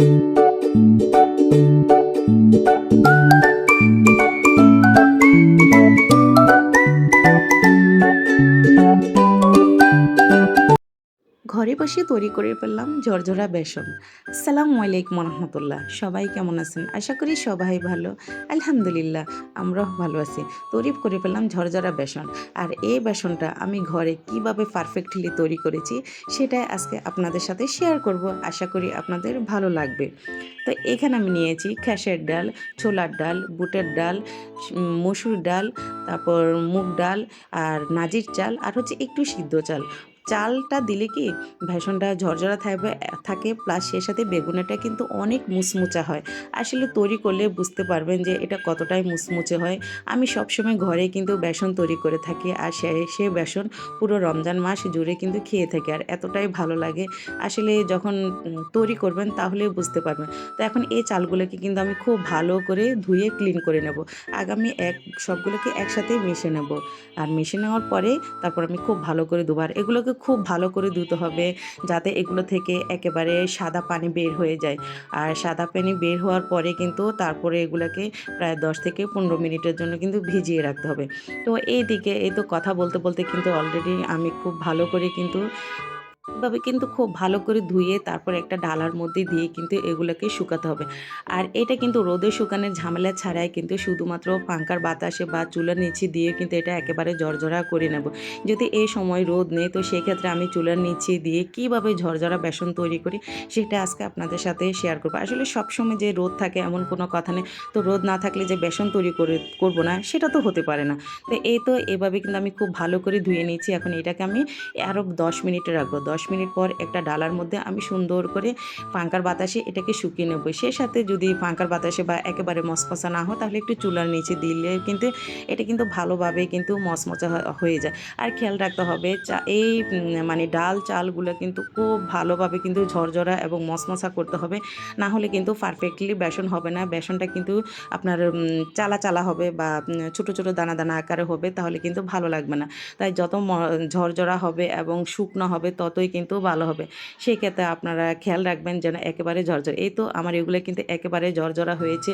thank you. ঘরে বসে তৈরি করে ফেললাম ঝরঝরা বেসন। আসসালামু আলাইকুম রহমতুল্লাহ সবাই কেমন আছেন? আশা করি সবাই ভালো। আলহামদুলিল্লাহ, আমরাও ভালো আছি। তৈরি করে ফেললাম ঝরঝরা বেসন। আর এই বেসনটা আমি ঘরে কীভাবে পারফেক্টলি তৈরি করেছি সেটাই আজকে আপনাদের সাথে শেয়ার করব। আশা করি আপনাদের ভালো লাগবে। তো এখানে আমি নিয়েছি খেসের ডাল, ছোলার ডাল, বুটের ডাল মসুর ডাল, তারপর মুগ ডাল আর নাজির চাল আর হচ্ছে একটু সিদ্ধ চাল। চালটা দিলে কি ভেষণটা ঝরঝরা থাকবে, থাকে প্লাস সে সাথে বেগুনেটা কিন্তু অনেক মুচমুচা হয়। আসলে তৈরি করলে বুঝতে পারবেন যে এটা কতটাই মুচমুচে হয়। আমি সবসময় ঘরে কিন্তু বেসন তৈরি করে থাকি আর সে সে বেসন পুরো রমজান মাস জুড়ে কিন্তু খেয়ে থাকি আর এতটাই ভালো লাগে। আসলে যখন তৈরি করবেন তাহলে বুঝতে পারবেন। তো এখন এই চালগুলোকে কিন্তু আমি খুব ভালো করে ধুয়ে ক্লিন করে নেব। আগামী এক, সবগুলোকে একসাথে মিশে নেব। আর মিশে নেওয়ার পরে তারপর আমি খুব ভালো করে দুবার এগুলোকে খুব ভালো করে ধুতে হবে যাতে এগুলো থেকে একেবারে সাদা পানি বের হয়ে যায়। আর সাদা পানি বের হওয়ার পরে কিন্তু তারপরে এগুলোকে প্রায় দশ থেকে পনেরো মিনিটের জন্য কিন্তু ভিজিয়ে রাখতে হবে। তো এই দিকে এই তো কথা বলতে বলতে কিন্তু অলরেডি আমি খুব ভালো করে কিন্তু এভাবে কিন্তু খুব ভালো করে ধুয়ে তারপর একটা ডালার মধ্যে দিয়ে কিন্তু এগুলোকে শুকাতে হবে। আর এটা কিন্তু রোদে শুকানোর ঝামেলা ছাড়াই কিন্তু শুধুমাত্র পাঙ্কার বাতাসে বা চুলার নিচে দিয়ে কিন্তু এটা একেবারে ঝরঝরা করে নেব। যদি এই সময় রোদ নেই, তো সেক্ষেত্রে আমি চুলার নিচে দিয়ে কীভাবে ঝরঝরা বেসন তৈরি করি, সেটা আজকে আপনাদের সাথে শেয়ার করব। আসলে সবসময় যে রোদ থাকে এমন কোনো কথা নেই। তো রোদ না থাকলে যে বেসন তৈরি করে, করব না, সেটা তো হতে পারে না। তো এই তো এভাবে কিন্তু আমি খুব ভালো করে ধুয়ে নিয়েছি। এখন এটাকে আমি আরও দশ মিনিটে রাখব। দশ মিনিট পর একটা ডালার মধ্যে আমি সুন্দর করে পাঙ্কার বাতাসে এটাকে শুকিয়ে নেব। সে সাথে যদি পাঙ্কার বাতাসে বা একেবারে মসমসা না হয়, তাহলে একটু চুলার নিচে দিলে কিন্তু এটা কিন্তু ভালোভাবে কিন্তু মচমচা হ- হয়ে যায়। আর খেয়াল রাখতে হবে, চা, এই মানে ডাল চালগুলো কিন্তু খুব ভালোভাবে কিন্তু ঝরঝরা এবং মসমসা করতে হবে। না হলে কিন্তু পারফেক্টলি বেসন হবে না। বেসনটা কিন্তু আপনার চালা চালা হবে বা ছোট ছোট দানা দানা আকারে হবে, তাহলে কিন্তু ভালো লাগবে না। তাই যত ঝরঝরা হবে এবং শুকনো হবে ততই কিন্তু ভালো হবে। সেই ক্ষেত্রে আপনারা খেয়াল রাখবেন যেন একেবারে ঝরঝর। এই তো আমার এগুলো কিন্তু একেবারে ঝরঝরা হয়েছে।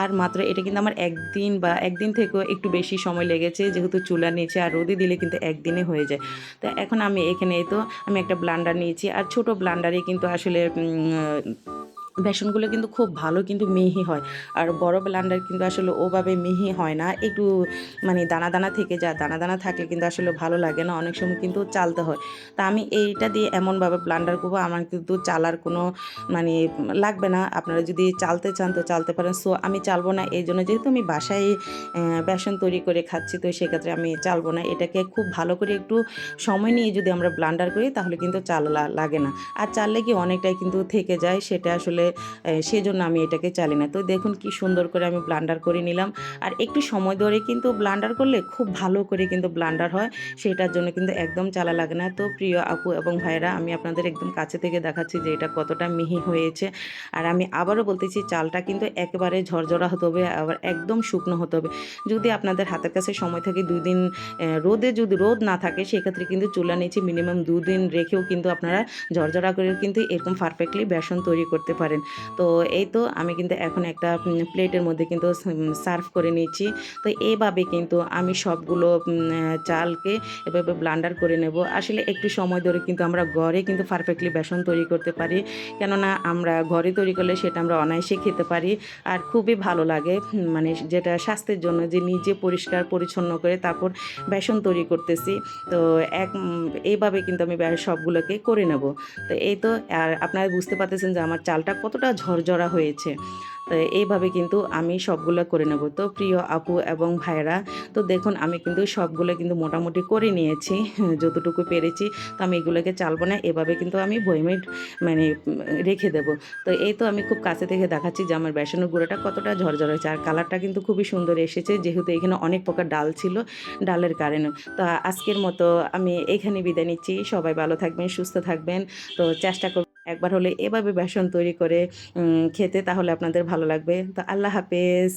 আর মাত্র এটা কিন্তু আমার একদিন বা একদিন থেকেও একটু বেশি সময় লেগেছে। যেহেতু চুলা নিয়েছে আর রোদে দিলে কিন্তু একদিনে হয়ে যায়। তো এখন আমি এখানে তো আমি একটা ব্লান্ডার নিয়েছি। আর ছোট ব্লান্ডারে কিন্তু আসলে বেসনগুলো কিন্তু খুব ভালো কিন্তু মিহি হয়। আর বড় ব্লান্ডার কিন্তু আসলে ওভাবে মিহি হয় না। একটু মানে দানা দানা থেকে যা দানা দানা থাকলে কিন্তু আসলে ভালো লাগে না। অনেক সময় কিন্তু চালতে হয়। তা আমি এইটা দিয়ে এমনভাবে ব্লান্ডার করব, আমার কিন্তু চালার কোনো মানে লাগবে না। আপনারা যদি চালতে চান তো চালতে পারেন। সো আমি চালবো না, এই জন্য যেহেতু আমি বাসায় বেসন তৈরি করে খাচ্ছি, তো সেক্ষেত্রে আমি চালবো না। এটাকে খুব ভালো করে একটু সময় নিয়ে যদি আমরা ব্লান্ডার করি, তাহলে কিন্তু চাল লাগে না। আর চাললে কি অনেকটাই কিন্তু থেকে যায়, সেটা আসলে সেজন্য আমি এটাকে চালি না। তো দেখুন কি সুন্দর করে আমি ব্লান্ডার করে নিলাম। আর একটু সময় ধরে কিন্তু ব্লান্ডার করলে খুব ভালো করে কিন্তু ব্লান্ডার হয়। সেটার জন্য কিন্তু একদম চালা লাগে না। তো প্রিয় আপু এবং ভাইরা আমি আপনাদের একদম কাছে থেকে দেখাচ্ছি যে এটা কতটা মিহি হয়েছে। আর আমি আবারও বলতেছি চালটা কিন্তু একেবারে ঝরঝরা হতে হবে, আবার একদম শুকনো হতে হবে। যদি আপনাদের হাতের কাছে সময় থাকে দুই দিন রোদে যদি রোদ না থাকে, সেক্ষেত্রে কিন্তু চুলা নিচে মিনিমাম দুদিন রেখেও কিন্তু আপনারা ঝরঝরা করে কিন্তু এরকম পারফেক্টলি বেসন তৈরি করতে পারেন। তো এই তো আমি কিন্তু এখন একটা প্লেটের মধ্যে কিন্তু সার্ভ করে নিয়েছি। তো এইভাবে কিন্তু আমি সবগুলো চালকে এভাবে ব্লান্ডার করে নেব। আসলে একটু সময় ধরে কিন্তু আমরা ঘরে কিন্তু পারফেক্টলি বেসন তৈরি করতে পারি। কেননা আমরা ঘরে তৈরি করলে সেটা আমরা অনায়াসে খেতে পারি। আর খুবই ভালো লাগে মানে যেটা স্বাস্থ্যের জন্য যে নিজে পরিষ্কার, পরিচ্ছন্ন করে তারপর বেসন তৈরি করতেছি। তো এক এইভাবে কিন্তু আমি সবগুলোকে করে নেব। তো এই তো, আর আপনারা বুঝতে পারতেছেন যে আমার চালটা কতটা ঝরঝরা হয়েছে। তো এইভাবে কিন্তু আমি সবগুলো করে নেব। তো প্রিয় আপু এবং ভাইরা তো দেখুন আমি কিন্তু সবগুলো কিন্তু মোটামুটি করে নিয়েছি, যতটুকু পেরেছি। তো আমি এগুলোকে চালবো না, এভাবে কিন্তু আমি বইমে মানে রেখে দেব। তো এই তো আমি খুব কাছে থেকে দেখাচ্ছি যে আমার বেসনের গুঁড়োটা কতটা ঝরঝর হয়েছে। আর কালারটা কিন্তু খুবই সুন্দর এসেছে, যেহেতু এখানে অনেক প্রকার ডাল ছিল ডালের কারণে। তো আজকের মতো আমি এখানে বিদায় নিচ্ছি। সবাই ভালো থাকবেন, সুস্থ থাকবেন। তো চেষ্টা একবার হলে এভাবে বেসন তৈরি করে খেতে তাহলে আপনাদের ভালো লাগবে। তো আল্লাহ হাফেজ।